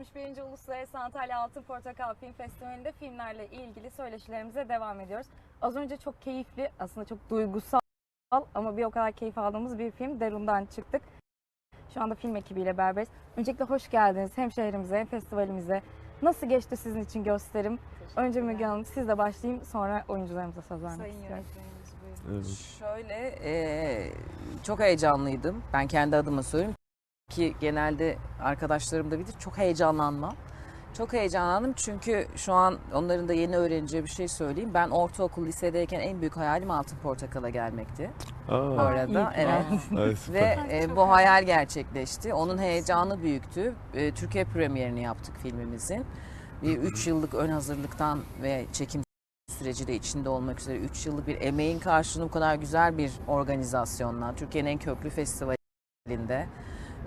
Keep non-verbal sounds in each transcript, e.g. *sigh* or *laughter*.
61. Uluslararası Antalya Altın Portakal Film Festivali'nde filmlerle ilgili söyleşilerimize devam ediyoruz. Az önce çok keyifli, aslında çok duygusal ama bir o kadar keyif aldığımız bir film Derun'dan çıktık. Şu anda film ekibiyle beraberiz. Öncelikle hoş geldiniz hem şehrimize hem festivalimize. Nasıl geçti sizin için gösterim? Önce Müge Hanım sizle başlayayım sonra oyuncularımıza söz vermek Sayın istiyorum. Evet. Şöyle e, çok heyecanlıydım. Ben kendi adıma söyleyeyim ki genelde arkadaşlarım da bilir çok heyecanlanmam. Çok heyecanlandım çünkü şu an onların da yeni öğreneceği bir şey söyleyeyim. Ben ortaokul, lisedeyken en büyük hayalim Altın Portakal'a gelmekti. Aa, Bu arada evet. süper. *laughs* Ve e, bu hayal gerçekleşti. Onun heyecanı büyüktü. E, Türkiye premierini yaptık filmimizin. Bir 3 yıllık ön hazırlıktan ve çekim süreci de içinde olmak üzere 3 yıllık bir emeğin karşılığını bu kadar güzel bir organizasyonla Türkiye'nin en köklü festivalinde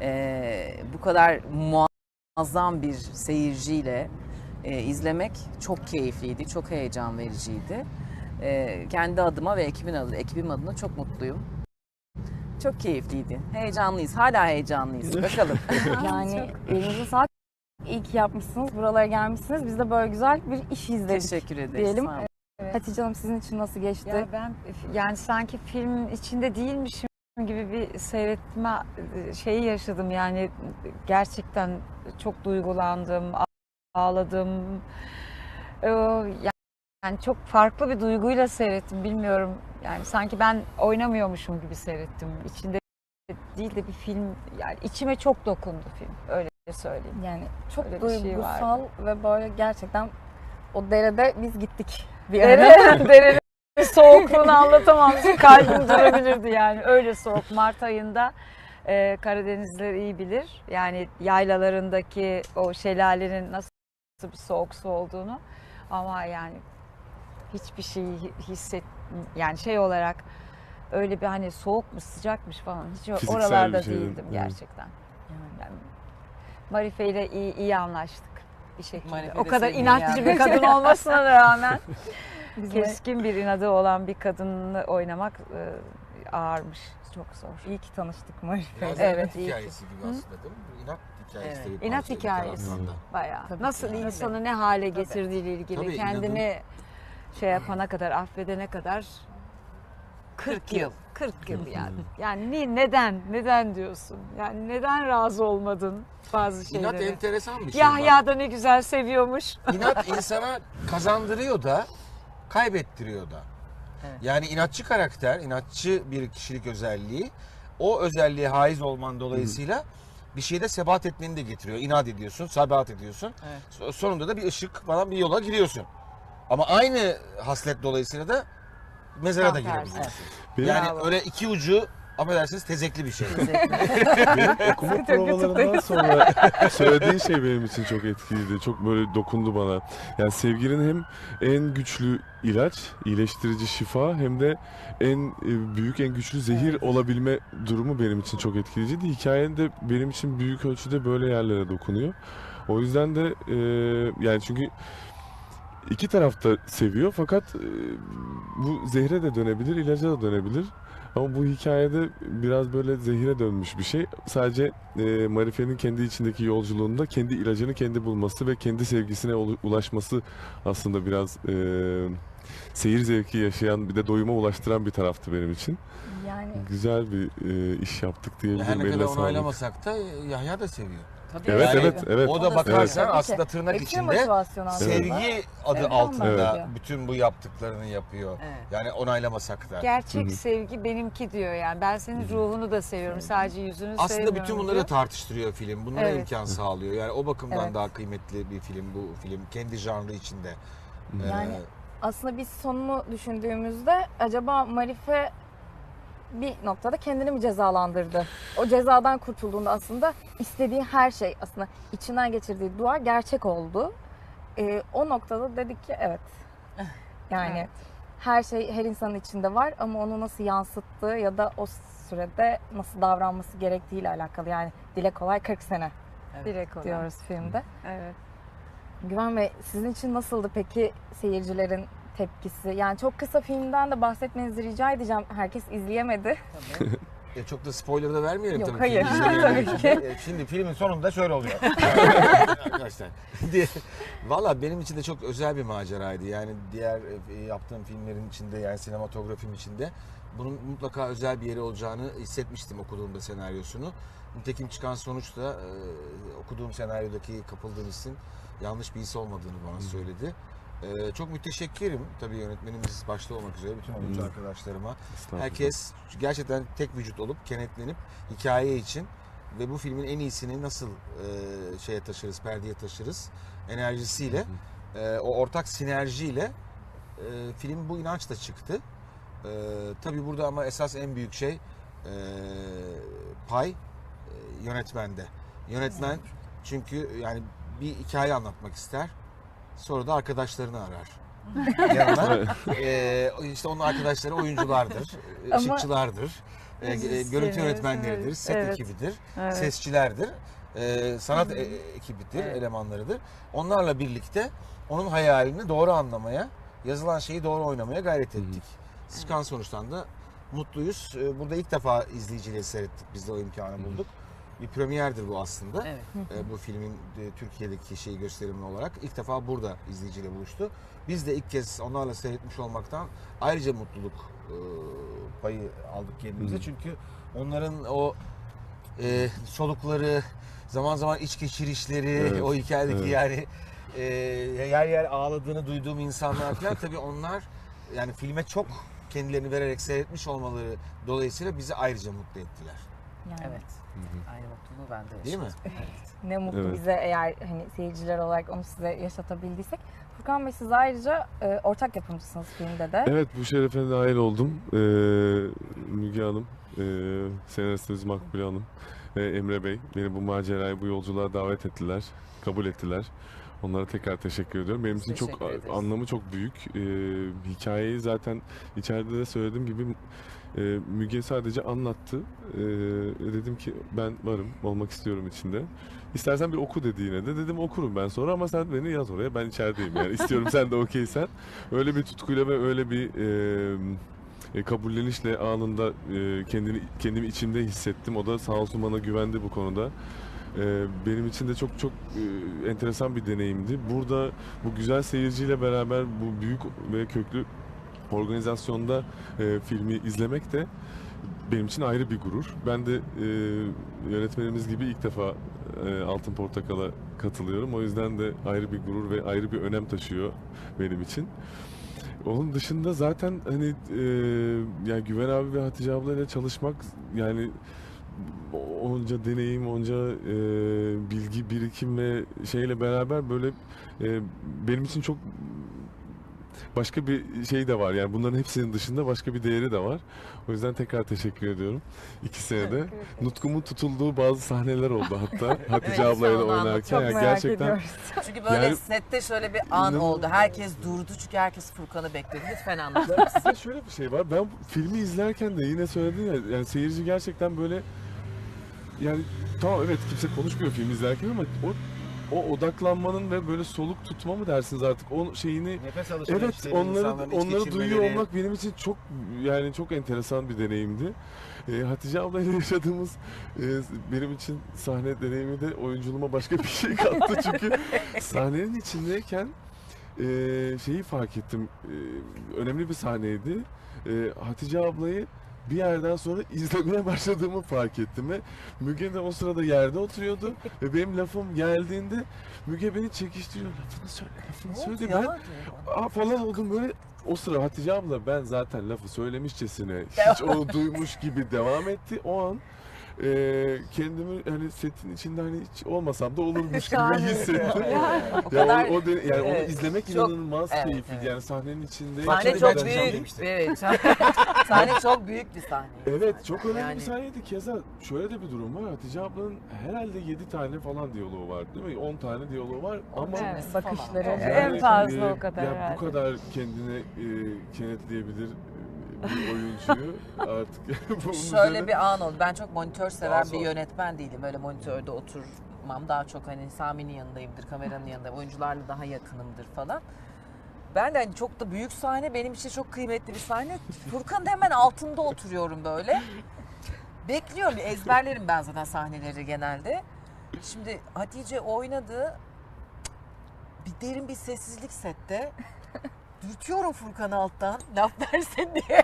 e, bu kadar muazzam bir seyirciyle e, izlemek çok keyifliydi, çok heyecan vericiydi. E, kendi adıma ve ekibin adı, ekibim adına çok mutluyum. Çok keyifliydi. Heyecanlıyız. Hala heyecanlıyız. Bakalım. *laughs* Yani elinize sağlık. İyi ki yapmışsınız. Buralara gelmişsiniz. Biz de böyle güzel bir iş izledik. Teşekkür ederiz. diyelim. Sağ olun. Evet. Hatice Hanım sizin için nasıl geçti? Ya ben yani sanki film içinde değilmişim gibi bir seyretme e, şeyi yaşadım yani gerçekten çok duygulandım, ağladım. Ee, Yani çok farklı bir duyguyla seyrettim bilmiyorum. Yani sanki ben oynamıyormuşum gibi seyrettim. İçinde değil de bir film yani içime çok dokundu film öyle söyleyeyim. Yani çok Öyle şey duygusal ve böyle gerçekten o derede biz gittik bir Dere, ara. *laughs* soğukluğunu anlatamam. Kalbim durabilirdi yani. Öyle soğuk. Mart ayında e, Karadenizliler iyi bilir. Yani yaylalarındaki o şelalenin nasıl bir soğuk su olduğunu. Ama yani hiçbir şeyi hi- hisset yani şey olarak öyle bir hani soğukmuş sıcakmış falan hiç Fiziksel oralarda şey değil. değildim Evet. gerçekten. Yani Marife ile iyi, iyi anlaştık bir şekilde. Marife o kadar inatçı yani. bir kadın olmasına rağmen *laughs* Keskin bir inadı olan bir kadınla oynamak e, ağırmış. Çok zor. iyi ki tanıştık Marife. Biraz Evet, evet, iyi ki. hikayesi gibi aslında değil mi? İnat hikayesi. Evet. İnat hikayesi. Bayağı. Tabii Nasıl ki. insanı ne hale getirdiğiyle ilgili, Tabii, kendini şey yapana kadar, affedene kadar 40, 40 yıl. yıl. 40 yıl yani. Yani ni- neden? Neden diyorsun? Yani neden razı olmadın bazı İnat şeylere? enteresan bir şey. Yahya da ne güzel seviyormuş. İnat insana kazandırıyor da kaybettiriyor da. Evet. Yani inatçı karakter, inatçı bir kişilik özelliği o özelliğe haiz olman dolayısıyla bir şeyde sebat etmeni de getiriyor. İnat ediyorsun, sebat ediyorsun. Evet. So- Sonunda da bir ışık falan bir yola giriyorsun. Ama aynı haslet dolayısıyla da mezara Tam da girebiliyorsun. Benim, Yani Bravo. öyle iki ucu affedersiniz tezekli bir şey. *laughs* benim okuma provalarından sonra *laughs* söylediğin şey benim için çok etkiliydi. Çok böyle dokundu bana. Yani sevginin hem en güçlü ilaç, iyileştirici şifa hem de en e, büyük, en güçlü zehir olabilme durumu benim için çok etkileyiciydi. Hikayenin de benim için büyük ölçüde böyle yerlere dokunuyor. O yüzden de e, yani çünkü iki taraf da seviyor fakat e, bu zehre de dönebilir, ilaca da dönebilir. Ama bu hikayede biraz böyle zehire dönmüş bir şey. Sadece e, Marife'nin kendi içindeki yolculuğunda kendi ilacını kendi bulması ve kendi sevgisine ulaşması aslında biraz e, seyir zevki yaşayan bir de doyuma ulaştıran bir taraftı benim için. Yani Güzel bir e, iş yaptık Her diyebilirim. ne Eline kadar onaylamasak da Yahya da seviyor. Tabii. Evet, Yani evet, evet. O da bakarsan seviyor. aslında tırnak ekstra içinde motivasyon aslında. sevgi adı Evet. altında Evet. bütün bu yaptıklarını yapıyor. Evet. Yani onaylamasak da. Gerçek sevgi benimki diyor yani. Ben senin ruhunu da seviyorum. Sadece yüzünü Aslında sevmiyorum bütün bunları diyor. tartıştırıyor film. Bunlara Evet. imkan sağlıyor. Yani o bakımdan Evet. daha kıymetli bir film bu film. Kendi janrı içinde. Yani Ee, aslında biz sonunu düşündüğümüzde acaba Marife bir noktada kendini mi cezalandırdı? O cezadan kurtulduğunda aslında istediği her şey aslında içinden geçirdiği dua gerçek oldu. Ee, o noktada dedik ki evet. Yani Evet. her şey her insanın içinde var ama onu nasıl yansıttığı ya da o sürede nasıl davranması gerektiğiyle alakalı. Yani dile kolay 40 sene Direkt olarak. diyoruz filmde. Evet. Güven Bey sizin için nasıldı peki seyircilerin tepkisi? Yani çok kısa filmden de bahsetmenizi rica edeceğim. Herkes izleyemedi. *laughs* Tabii. E, çok da spoiler da vermeyelim Yok, tabii. hayır. İzlemeyenler *laughs* Tabii ki. E, Şimdi filmin sonunda şöyle oluyor. *laughs* Arkadaşlar. diye. Valla benim için de çok özel bir maceraydı. Yani diğer e, yaptığım filmlerin içinde yani sinematografim içinde bunun mutlaka özel bir yeri olacağını hissetmiştim okuduğumda senaryosunu. Nitekim çıkan sonuç da e, okuduğum senaryodaki kapıldığım hissin yanlış bir his olmadığını bana söyledi. E, çok müteşekkirim tabii yönetmenimiz başta olmak üzere bütün oyuncu arkadaşlarıma. Herkes gerçekten tek vücut olup kenetlenip hikaye için ve bu filmin en iyisini nasıl e, şeye taşırız, perdeye taşırız enerjisiyle, e, o ortak sinerjiyle e, film bu inançla çıktı. E, tabii burada ama esas en büyük şey e, pay e, yönetmende. Yönetmen çünkü yani bir hikaye anlatmak ister. Sonra da arkadaşlarını arar. *laughs* Yanına. Ee, işte onun arkadaşları oyunculardır, Ama- ışıkçılardır, e, e, görüntü yönetmenleridir, evet, set evet. ekibidir, Evet. sesçilerdir, e, sanat e- ekibidir, Evet. elemanlarıdır. Onlarla birlikte onun hayalini doğru anlamaya, yazılan şeyi doğru oynamaya gayret ettik. Çıkan sonuçtan da mutluyuz. Burada ilk defa izleyiciyle seyrettik, biz de o imkanı bulduk. Bir premierdir bu aslında. Evet. E, bu filmin e, Türkiye'deki şeyi gösterimi olarak ilk defa burada izleyiciyle buluştu. Biz de ilk kez onlarla seyretmiş olmaktan ayrıca mutluluk e, payı aldık kendimize. Hı. Çünkü onların o e, solukları, zaman zaman iç geçirişleri, Evet, o hikayedeki evet. yani e, yer yer ağladığını duyduğum insanlar falan tabii onlar yani filme çok kendilerini vererek seyretmiş olmaları dolayısıyla bizi ayrıca mutlu ettiler. Yani Evet. Aynı mutluluğu ben de Değil mi? yaşadım. Ne mutlu Evet. bize eğer hani seyirciler olarak onu size yaşatabildiysek. Furkan Bey siz ayrıca e, ortak yapımcısınız filmde de. Evet bu şerefe dahil oldum. Ee, Müge Hanım, e, senaristimiz Makbule Hanım ve Emre Bey beni bu maceraya, bu yolculuğa davet ettiler, kabul ettiler. Onlara tekrar teşekkür ediyorum. Benim için çok ederiz. anlamı çok büyük. Ee, hikayeyi zaten içeride de söylediğim gibi e, Müge sadece anlattı. Ee, dedim ki ben varım, olmak istiyorum içinde. İstersen bir oku dedi yine de. Dedim okurum ben sonra ama sen beni yaz oraya. Ben içerideyim yani. İstiyorum sen de okeysen. Öyle bir tutkuyla ve öyle bir e, e, kabullenişle anında e, kendini kendimi içimde hissettim. O da sağ olsun bana güvendi bu konuda. E, benim için de çok çok e, enteresan bir deneyimdi. Burada bu güzel seyirciyle beraber bu büyük ve köklü organizasyonda e, filmi izlemek de benim için ayrı bir gurur. Ben de e, yönetmenimiz gibi ilk defa e, Altın Portakal'a katılıyorum. O yüzden de ayrı bir gurur ve ayrı bir önem taşıyor benim için. Onun dışında zaten hani e, yani Güven abi ve Hatice ablayla çalışmak yani onca deneyim, onca e, bilgi birikim ve şeyle beraber böyle e, benim için çok başka bir şey de var. Yani bunların hepsinin dışında başka bir değeri de var. O yüzden tekrar teşekkür ediyorum. İkisine de. Nutkumun tutulduğu bazı sahneler oldu hatta. *laughs* Hatice Evet, ablayla onu oynarken. Çok Yani merak gerçekten ediyoruz. Çünkü böyle Yani- sette şöyle bir an İnanılmaz. oldu. Herkes durdu çünkü herkes Furkan'ı bekledi. Lütfen anlatın. Size şöyle bir şey var. Ben filmi izlerken de yine söyledin ya yani seyirci gerçekten böyle yani tamam evet kimse konuşmuyor film izlerken ama o o odaklanmanın ve böyle soluk tutma mı dersiniz artık o şeyini Nefes Evet onları onları duyuyor olmak benim için çok yani çok enteresan bir deneyimdi. Ee, Hatice ablayla *laughs* yaşadığımız e, benim için sahne deneyimi de oyunculuğuma başka bir şey kattı *laughs* çünkü sahnenin içindeyken e, şeyi fark ettim. E, önemli bir sahneydi. E, Hatice ablayı bir yerden sonra *laughs* izlemeye başladığımı fark ettim ve Müge de o sırada yerde oturuyordu ve benim lafım geldiğinde Müge beni çekiştiriyor. Lafını söyle, lafını söyle. Ben Aa falan oldum böyle o sıra Hatice abla ben zaten lafı söylemişçesine *laughs* hiç onu duymuş gibi devam etti. O an e, kendimi hani setin içinde hani hiç olmasam da olurmuş gibi *laughs* Şahane. hissettim. O ya kadar- o, o de- yani Evet, onu izlemek çok- inanılmaz evet, keyifliydi. evet. Yani sahnenin içinde. Sahne çok Bey'den büyük. Evet. Sahne çok büyük bir sahne. Evet çok önemli Yani- bir sahneydi. Keza şöyle de bir durum var. Hatice ablanın herhalde 7 tane falan diyaloğu var değil mi? 10 tane diyaloğu var ama Evet, bakışları Yani, en fazla o kadar ya herhalde. bu kadar kendine e, kenetleyebilir e, bir oyuncuyu *laughs* artık *laughs* bunun Şöyle üzerine- bir an oldu. Ben çok monitör seven Bazı bir yönetmen değilim. Böyle monitörde oturmam. Daha çok hani Sami'nin yanındayımdır, kameranın yanında. Oyuncularla daha yakınımdır falan. Ben de hani çok da büyük sahne benim için çok kıymetli bir sahne. Furkan'ın hemen altında oturuyorum böyle. Bekliyorum. Ezberlerim ben zaten sahneleri genelde. Şimdi Hatice oynadı. Bir derin bir sessizlik sette. Dürtüyorum Furkan alttan laf versin diye.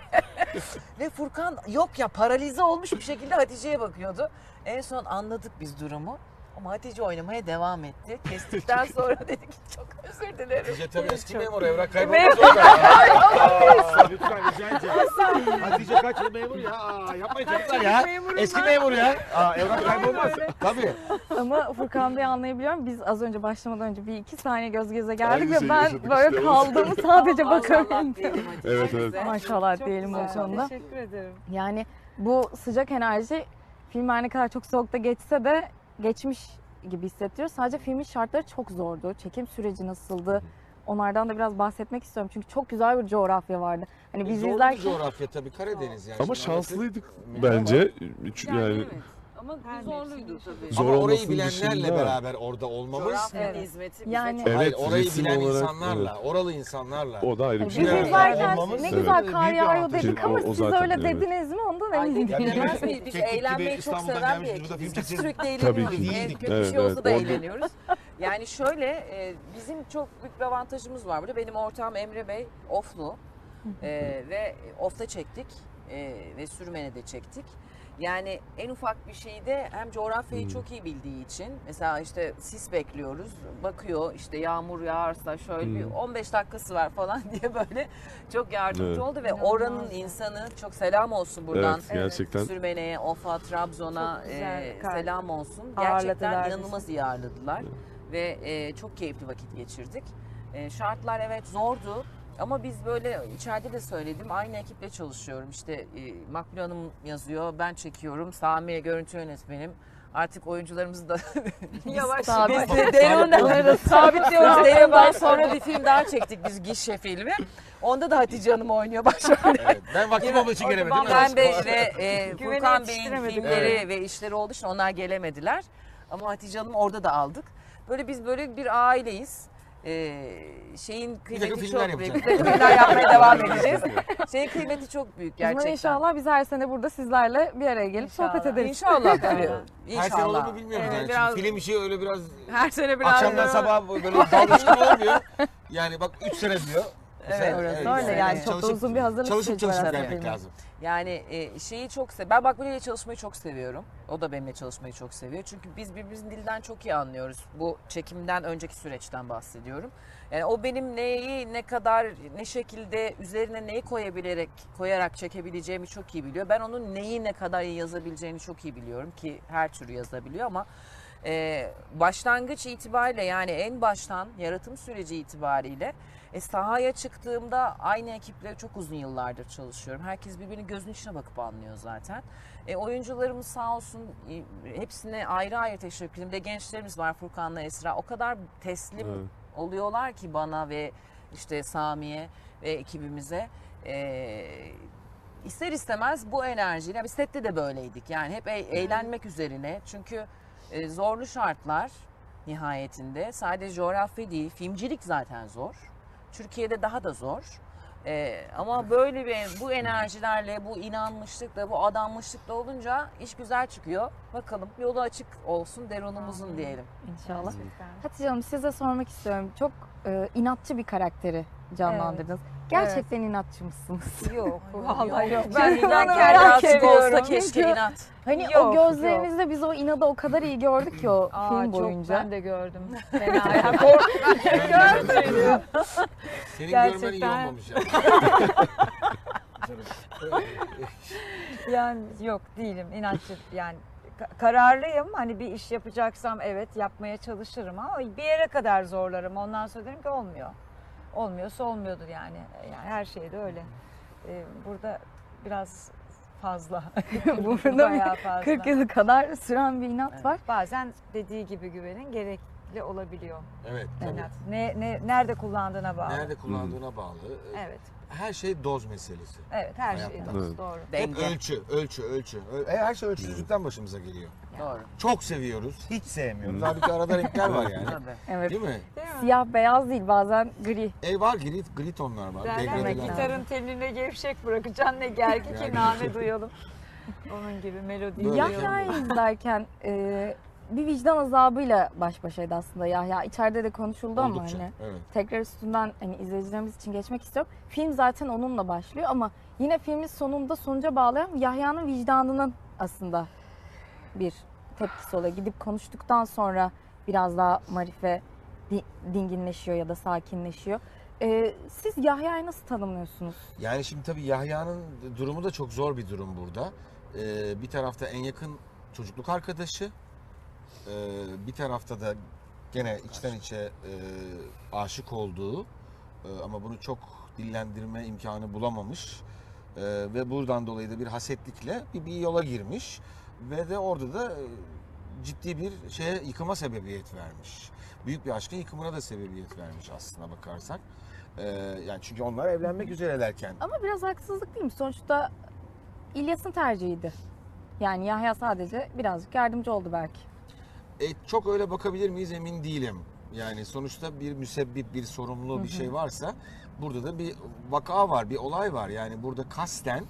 Ve Furkan yok ya paralize olmuş bir şekilde Hatice'ye bakıyordu. En son anladık biz durumu. Ama Hatice oynamaya devam etti. *laughs* Kestikten sonra dedi ki çok özür dilerim. Hatice tabii eski memur evrak kaybolmaz *laughs* orada. Aa, Lütfen rica edeceğim. Hatice kaç yıl memur ya? Aa, yapmayın çocuklar ya. Eski memur ya. Aa, evrak kaybolmaz. Tabii. Ama Furkan Bey anlayabiliyorum. Biz az önce başlamadan önce bir iki saniye göz göze geldik Aynı ve şeyi ben yaşadık böyle işte. kaldım *laughs* sadece bakabildim. Evet, evet. Maşallah diyelim o konuda. Teşekkür ederim. Yani bu sıcak enerji film her ne kadar çok soğukta geçse de geçmiş gibi hissettiriyor. Sadece filmin şartları çok zordu. Çekim süreci nasıldı? Onlardan da biraz bahsetmek istiyorum. Çünkü çok güzel bir coğrafya vardı. Hani biz Zorlu bir izlerken coğrafya tabii Karadeniz yani. Ama Şimdi şanslıydık bence. Yani, Yani evet. Ama Her zorluydu tabii. Zor Ama orayı olmasının bilenlerle dışında- beraber orada olmamız. Evet. hizmeti bize Yani- çok- Evet, Hayır, orayı resim bilen olarak, insanlarla, oralı insanlarla. o da ayrı bir biz şey. İzlerken olmamız- ne güzel Büyük kar bir yağıyor avantaj. dedik ama O- o siz zaten öyle evet. dediniz mi ondan Ay emin değilim. miyiz? Biz Keklik *laughs* gibi eğlenmeyi çok İstanbul'dan seven gelmiş, bir ekibiz. film Biz çekeceğiz. sürekli Tabii eğleniyoruz. ki. En kötü Evet, şey olsa evet. da Orada- eğleniyoruz. Yani şöyle e, bizim çok büyük bir avantajımız var burada. Benim ortağım Emre Bey Oflu E, ve Of'ta çektik e, ve Sürmen'e çektik. Yani en ufak bir şeyde hem coğrafyayı Hmm. çok iyi bildiği için mesela işte sis bekliyoruz. Bakıyor işte yağmur yağarsa şöyle bir Hmm. 15 dakikası var falan *laughs* diye böyle çok yardımcı Evet. oldu ve İnanılmaz. oranın insanı çok selam olsun buradan. Evet gerçekten. Sürmene'ye, Of'a, Trabzon'a güzel e, selam olsun. ağırladılar Gerçekten bizi. inanılmaz iyi ağırladılar. Ve e, çok keyifli vakit geçirdik. E, şartlar evet zordu. Ama biz böyle içeride de söyledim. Aynı ekiple çalışıyorum. İşte e, Makbule Hanım yazıyor, ben çekiyorum. Sami görüntü yönetmenim. Artık oyuncularımızı da *laughs* yavaş Sabit- biz de Derun'dan sabitliyoruz. Derun'dan sonra bir film daha çektik biz gişe filmi. Onda da Hatice Hanım oynuyor başrolde. Evet, ben vaktim olduğu için gelemedim. Ben Bey ve e, *laughs* Furkan Bey'in filmleri ve işleri olduğu için onlar gelemediler. Ama Hatice Hanım orada da aldık. Böyle biz böyle bir aileyiz. Ee, şeyin kıymeti filmler çok büyük. Bir takım filmler yapmaya *laughs* devam edeceğiz. Şeyin kıymeti çok büyük zaman gerçekten. inşallah biz her sene burada sizlerle bir araya gelip İnşallah. sohbet ederiz. İnşallah *laughs* tabii. Her sene olur İnşallah. mu bilmiyorum. Evet, yani. biraz- film işi öyle biraz Her sene biraz akşamdan sabaha böyle dalmıştım olmuyor. Yani bak 3 sene diyor. Evet, orası evet, öyle yani. Çok da çalışıp- uzun bir hazırlık Çalışıp süreci var çalışıp aslında gelmek filmin. lazım. Yani e, şeyi çok sev. Ben Makbule ile çalışmayı çok seviyorum. O da benimle çalışmayı çok seviyor. Çünkü biz birbirimizin dilinden çok iyi anlıyoruz. Bu çekimden önceki süreçten bahsediyorum. Yani o benim neyi ne kadar ne şekilde üzerine neyi koyabilerek koyarak çekebileceğimi çok iyi biliyor. Ben onun neyi ne kadar iyi yazabileceğini çok iyi biliyorum ki her türlü yazabiliyor ama e, başlangıç itibariyle yani en baştan yaratım süreci itibariyle e, sahaya çıktığımda aynı ekiple çok uzun yıllardır çalışıyorum. Herkes birbirinin gözünün içine bakıp anlıyor zaten. E, oyuncularımız sağ olsun e, hepsine ayrı ayrı teşekkür ederim. De gençlerimiz var Furkan'la Esra. O kadar teslim Evet. oluyorlar ki bana ve işte Sami'ye ve ekibimize. E, ister istemez bu enerjiyle, biz sette de böyleydik. Yani hep e- eğlenmek üzerine. Çünkü e, zorlu şartlar nihayetinde sadece coğrafya değil, filmcilik zaten zor. Türkiye'de daha da zor. E, ama böyle bir bu enerjilerle, bu inanmışlıkla, bu adanmışlıkla olunca iş güzel çıkıyor. Bakalım yolu açık olsun deronumuzun diyelim. İnşallah. Gerçekten. Hatice Hanım size sormak istiyorum. Çok e, inatçı bir karakteri canlandırdınız. Gerçekten inatçı mısınız? Yok. Vallahi yok. Ben merak azıcık olsa keşke inat. Hani Yok, o gözlerinizde biz o inadı o kadar iyi gördük ki o Aa, film çok boyunca. ben de gördüm. *laughs* Fena yani korkunç gördüm. Senin Gerçekten. görmen iyi olmamış ya. Yani yok değilim inatçı yani ka- kararlıyım hani bir iş yapacaksam evet yapmaya çalışırım ama bir yere kadar zorlarım ondan sonra derim ki olmuyor. Olmuyorsa olmuyordur yani. Yani her şeyde öyle. Ee, burada biraz fazla. *laughs* *laughs* Burada Bayağı fazla. 40 yılı kadar süren bir inat Evet, var. Bazen dediği gibi güvenin gerekli olabiliyor. Evet tabii. Ne, ne, nerede kullandığına bağlı. Nerede kullandığına bağlı. Evet. Her şey doz meselesi. Evet her şey Hayatta. Evet. doğru. Hep Denge. ölçü, ölçü, ölçü. Ö- e, Her şey ölçüsüzlükten başımıza geliyor. Doğru. Çok seviyoruz, hiç sevmiyoruz. Halbuki arada renkler var yani. Tabii. *laughs* Evet. Değil mi? Değil mi? Siyah beyaz değil bazen gri. E var gri, gri tonlar var. Derler ya degradeler var. gitarın teline gevşek bırakacaksın ne gergi ki name *laughs* duyalım. Onun gibi melodi. Böyle Yahya'yı izlerken e, bir vicdan azabıyla baş başaydı aslında Yahya. İçeride de konuşuldu ama Oldukça. hani Evet. tekrar üstünden hani izleyicilerimiz için geçmek istiyorum. Film zaten onunla başlıyor ama yine filmin sonunda sonuca bağlayan Yahya'nın vicdanının aslında bir tepkisi oluyor. Gidip konuştuktan sonra biraz daha Marife di- dinginleşiyor ya da sakinleşiyor. E, siz Yahya'yı nasıl tanımlıyorsunuz? Yani şimdi tabii Yahya'nın durumu da çok zor bir durum burada. Ee, bir tarafta en yakın çocukluk arkadaşı, ee, bir tarafta da gene içten içe e, aşık olduğu e, ama bunu çok dillendirme imkanı bulamamış E, ve buradan dolayı da bir hasetlikle bir, bir yola girmiş ve de orada da e, ciddi bir şeye yıkıma sebebiyet vermiş. Büyük bir aşkın yıkımına da sebebiyet vermiş aslına bakarsak. Ee, yani çünkü onlar evlenmek üzerelerken Ama biraz haksızlık değil mi? Sonuçta İlyas'ın tercihiydi. Yani Yahya sadece birazcık yardımcı oldu belki. E, çok öyle bakabilir miyiz emin değilim. Yani sonuçta bir müsebbip, bir sorumlu bir şey varsa burada da bir vaka var, bir olay var. Yani burada kasten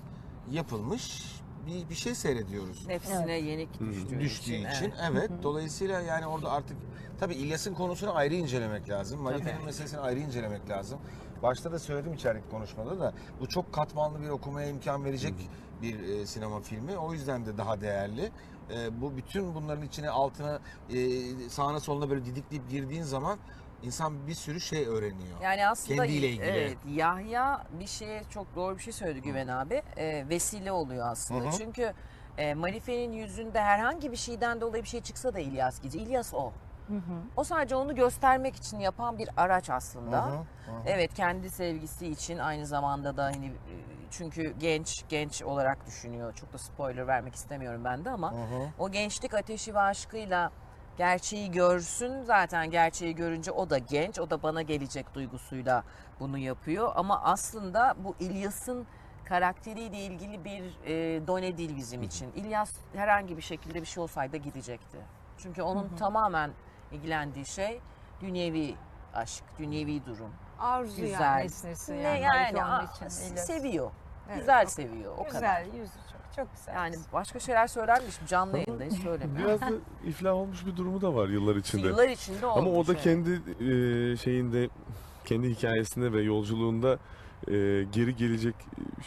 yapılmış bir, bir şey seyrediyoruz. Nefsine yenik düştüğü, Düştüğü için. için. Evet. Dolayısıyla yani orada artık tabii İlyas'ın konusunu ayrı incelemek lazım. Marife'nin meselesini ayrı incelemek lazım. Başta da söyledim içerik konuşmada da bu çok katmanlı bir okumaya imkan verecek bir e, sinema filmi. O yüzden de daha değerli. E, bu bütün bunların içine altına e, sağına soluna böyle didikleyip girdiğin zaman insan bir sürü şey öğreniyor. Yani aslında Kendiyle ilgili. evet, Yahya bir şeye çok doğru bir şey söyledi Güven abi. Ee, vesile oluyor aslında. Hı hı. Çünkü e, Marife'nin yüzünde herhangi bir şeyden dolayı bir şey çıksa da İlyas gidici. İlyas o. O sadece onu göstermek için yapan bir araç aslında. Hı hı, hı. Evet kendi sevgisi için aynı zamanda da hani e, çünkü genç genç olarak düşünüyor. Çok da spoiler vermek istemiyorum ben de ama hı. o gençlik ateşi ve aşkıyla gerçeği görsün. Zaten gerçeği görünce o da genç, o da bana gelecek duygusuyla bunu yapıyor. Ama aslında bu İlyas'ın karakteriyle ilgili bir e, done değil bizim için. İlyas herhangi bir şekilde bir şey olsaydı gidecekti. Çünkü onun tamamen ilgilendiği şey dünyevi aşk, dünyevi durum. Arzu Güzel. yani esnesi Ne yani. yani, onun için. İlyas. seviyor. Evet, güzel çok seviyor o kadar. Güzel, yüzü çok, çok güzel. Yani başka şeyler söylermiş canlı yayındayız söylemiyor. Biraz da *laughs* iflah olmuş bir durumu da var yıllar içinde. Yıllar içinde olmuş. Ama o da evet. kendi e, şeyinde, kendi hikayesinde ve yolculuğunda e, geri gelecek.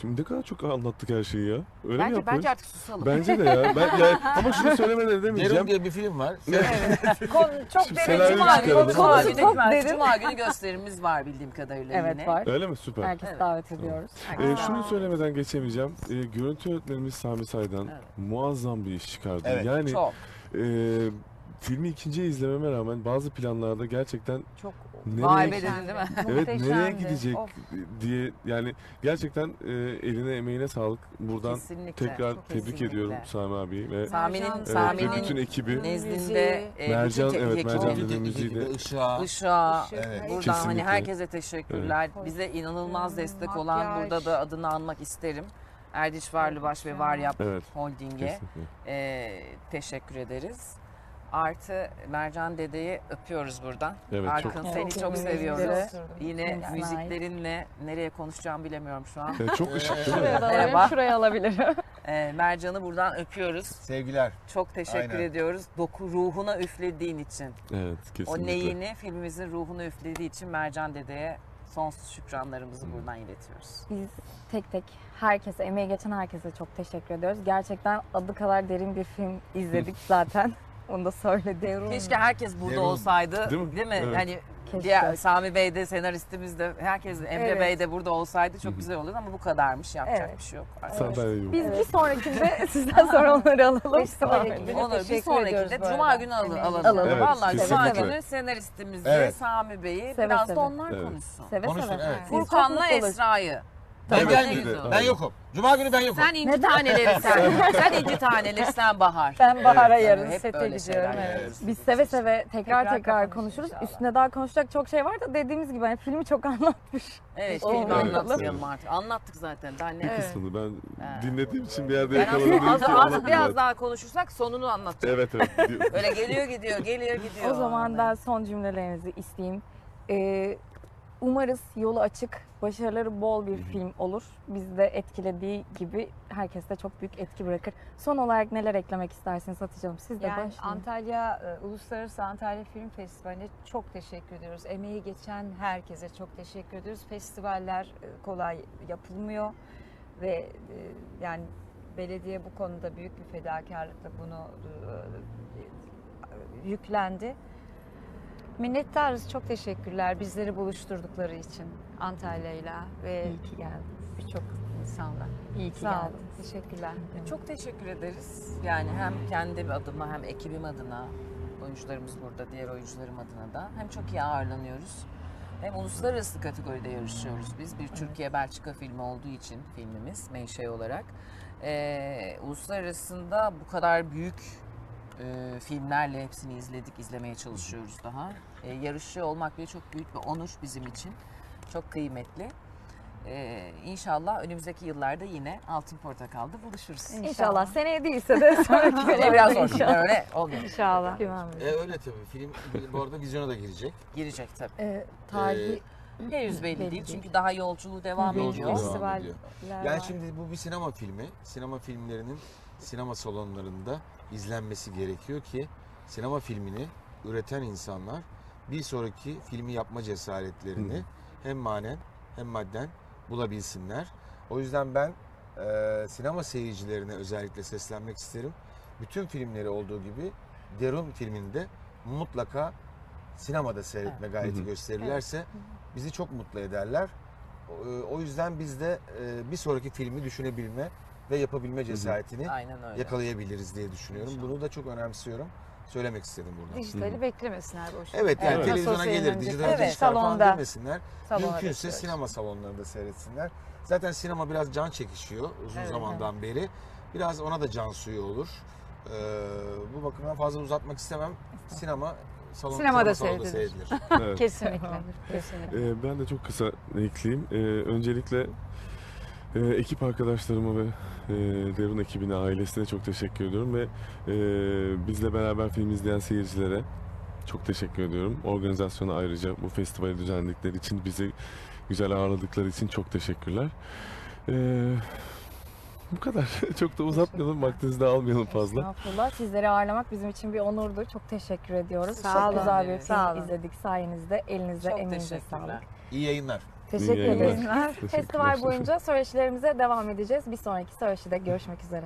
Şimdi ne kadar çok anlattık her şeyi ya. Öyle mi Bence, yapıyoruz? bence artık susalım. Bence de ya. Ben, yani, *laughs* ama şunu söylemeden Derun edemeyeceğim. diye bir film var. *laughs* Kon, çok Şimdi derin. senaryo Cuma günü, çıkaralım. Cuma Konusu günü, çok derin. Cuma günü gösterimiz var bildiğim kadarıyla Evet yine. var. Öyle mi? Süper. Herkes Evet. davet ediyoruz. Ee, şunu söylemeden geçemeyeceğim. Ee, görüntü yönetmenimiz Sami Say'dan Evet. muazzam bir iş çıkardı. Evet, yani Çok, e, filmi ikinciye izlememe rağmen bazı planlarda gerçekten çok Nereye- vay be dedin değil mi? evet nereye Muhteşemdi. gidecek Of. diye yani gerçekten e, eline emeğine sağlık. Buradan Kesinlikle. tekrar çok tebrik kesinlikle. ediyorum Sami abi ve Sami'nin, Evet, Sami'nin ve bütün ekibi. nezdinde e, Mercan, bütün evet, teknik Mercan Dede Bütün müziği de-. Işığa, Evet. buradan Kesinlikle. hani herkese teşekkürler. Evet. Bize inanılmaz Hmm, destek olan makyaj. burada da adını anmak isterim. Erdiş Varlıbaş ve Varyap Evet. Holding'e Kesinlikle. e, teşekkür ederiz. Artı Mercan Dede'yi öpüyoruz buradan. Evet, çok- Arkın Evet, seni çok çok seviyoruz. Yine müziklerinle nereye konuşacağımı bilemiyorum şu an. *laughs* Evet, çok ışık değil mi? Şuraya da alabilirim, Merhaba. şuraya alabilirim. *laughs* Ee, Mercan'ı buradan öpüyoruz. Sevgiler. Çok teşekkür Aynen. ediyoruz. Doku ruhuna üflediğin için. Evet O kesinlikle. neyini filmimizin ruhunu üflediği için Mercan Dede'ye sonsuz şükranlarımızı buradan iletiyoruz. Biz tek tek herkese, emeği geçen herkese çok teşekkür ediyoruz. Gerçekten adı kadar derin bir film izledik *laughs* zaten. Onu da söyledim. Keşke herkes burada Devrim. olsaydı. Değil Değil mi? mi? Evet. Hani Keşke. diğer Sami Bey de senaristimiz de herkes Emre Evet. Bey de burada olsaydı çok güzel olurdu ama bu kadarmış. Yapacak Evet. bir şey yok. Sandalye yok. Biz bir sonrakinde *laughs* sizden sonra onları alalım. Bir sonraki Sonra- gün. Onu bir Teşekkür sonraki ediyoruz de bu Cuma arada. günü al- Emeğinize alalım. sağlık. Evet, Vallahi Cuma kesinlikle. günü senaristimizi, Evet. Sami Bey'i Seve biraz seve. da onlar Evet. konuşsun. Seve Konuşun, seve. evet. Biz çok Furkan'la mutlu oluruz. Esra'yı. Ben Tabii, gelmeyeyim. ne güzel. Ben yokum. Cuma günü ben yokum. Sen inci taneleri sen. *laughs* sen inci taneleri sen Bahar. Ben Bahar'a Evet, yarın hep sete böyle gidiyorum. şeyler Evet. Biz seve seve tekrar tekrar, Tekrar konuşuruz. konuşuruz Üstüne daha konuşacak çok şey var da dediğimiz gibi hani filmi çok *laughs* anlatmış. Evet, Evet. filmi Evet. anlatmayalım artık. Anlattık zaten. Daha Bir ne? kısmını ben Evet. dinlediğim için bir yerde Ben yakaladım. aslında az, az biraz daha konuşursak sonunu anlatacağım. Evet evet. *laughs* diyor. Öyle geliyor gidiyor, geliyor gidiyor. O zaman ben son cümlelerinizi isteyeyim. Ee, Umarız yolu açık, başarıları bol bir film olur. Bizi de etkilediği gibi herkeste çok büyük etki bırakır. Son olarak neler eklemek istersiniz Hatice Hanım? Siz de Yani başlayın. Antalya e, Uluslararası Antalya Film Festivali'ne çok teşekkür ediyoruz. Emeği geçen herkese çok teşekkür ediyoruz. Festivaller e, kolay yapılmıyor ve e, yani belediye bu konuda büyük bir fedakarlıkla bunu yüklendi. Minnettarız. Çok teşekkürler bizleri buluşturdukları için Antalya'yla ve İyi ki geldiniz. birçok insanla. İyi ki Sağ olun. geldiniz. Teşekkürler. Çok teşekkür ederiz. Yani hem kendi adıma hem ekibim adına, oyuncularımız burada, diğer oyuncularım adına da hem çok iyi ağırlanıyoruz. Hem uluslararası kategoride yarışıyoruz biz. Bir Türkiye-Belçika filmi olduğu için filmimiz menşe olarak. Ee, uluslararasında bu kadar büyük e, filmlerle hepsini izledik, izlemeye çalışıyoruz daha. Ee, yarışıyor olmak bile çok büyük bir onur bizim için. Çok kıymetli. Ee, inşallah önümüzdeki yıllarda yine Altın Portakal'da buluşuruz. İnşallah seneye değilse de *laughs* sonraki Öyle sene biraz zor. İnşallah. Öyle olmuyor. İnşallah. E, verici. öyle tabii. Film bu arada vizyona da girecek. Girecek tabii. Ee, tarihi Henüz belli Belli değil değil. çünkü daha yolculuğu devam Yolculuğu ediyor. devam ediyor. var. Yani şimdi bu bir sinema filmi. Sinema filmlerinin sinema salonlarında izlenmesi gerekiyor ki sinema filmini üreten insanlar bir sonraki filmi yapma cesaretlerini Hı. Hem manen hem madden bulabilsinler. O yüzden ben e, sinema seyircilerine özellikle seslenmek isterim. Bütün filmleri olduğu gibi Derun filminde mutlaka sinemada seyretme gayreti Hı hı. gösterirlerse bizi çok mutlu ederler. O- O yüzden biz de e, bir sonraki filmi düşünebilme ve yapabilme cesaretini yakalayabiliriz diye düşünüyorum. İnşallah. Bunu da çok önemsiyorum. Söylemek istedim burada. Dijitali beklemesinler boşuna. Evet yani Evet. televizyona Nasıl gelir, dijital Evet, dijital falan salonda. demesinler. Salona Mümkünse bekliyoruz. sinema salonlarında seyretsinler. Zaten sinema biraz can çekişiyor uzun Evet, zamandan beri. Biraz ona da can suyu olur. Ee, bu bakımdan fazla uzatmak istemem. Sinema salon, Sinemada sinema salonunda seyredilir. seyredilir. *laughs* Evet. Kesinlikle. Kesinlikle. Ee, ben de çok kısa ekleyeyim. Ee, öncelikle e, ekip arkadaşlarıma ve e, Derun ekibine, ailesine çok teşekkür ediyorum ve e, bizle beraber film izleyen seyircilere çok teşekkür ediyorum. Organizasyona ayrıca bu festivali düzenledikleri için, bizi güzel ağırladıkları için çok teşekkürler. Ee, bu kadar. *laughs* çok da uzatmayalım, vaktinizi de almayalım fazla. Estağfurullah. Sizleri ağırlamak bizim için bir onurdu. Çok teşekkür ediyoruz. Sağ Çok olun. güzel bir Evet. film Sağ olun. izledik sayenizde. Elinize, Çok emeğinize teşekkürler. sağlık. İyi yayınlar. Teşekkür ederiz. Festival boyunca söyleşilerimize devam edeceğiz. Bir sonraki söyleşide görüşmek üzere.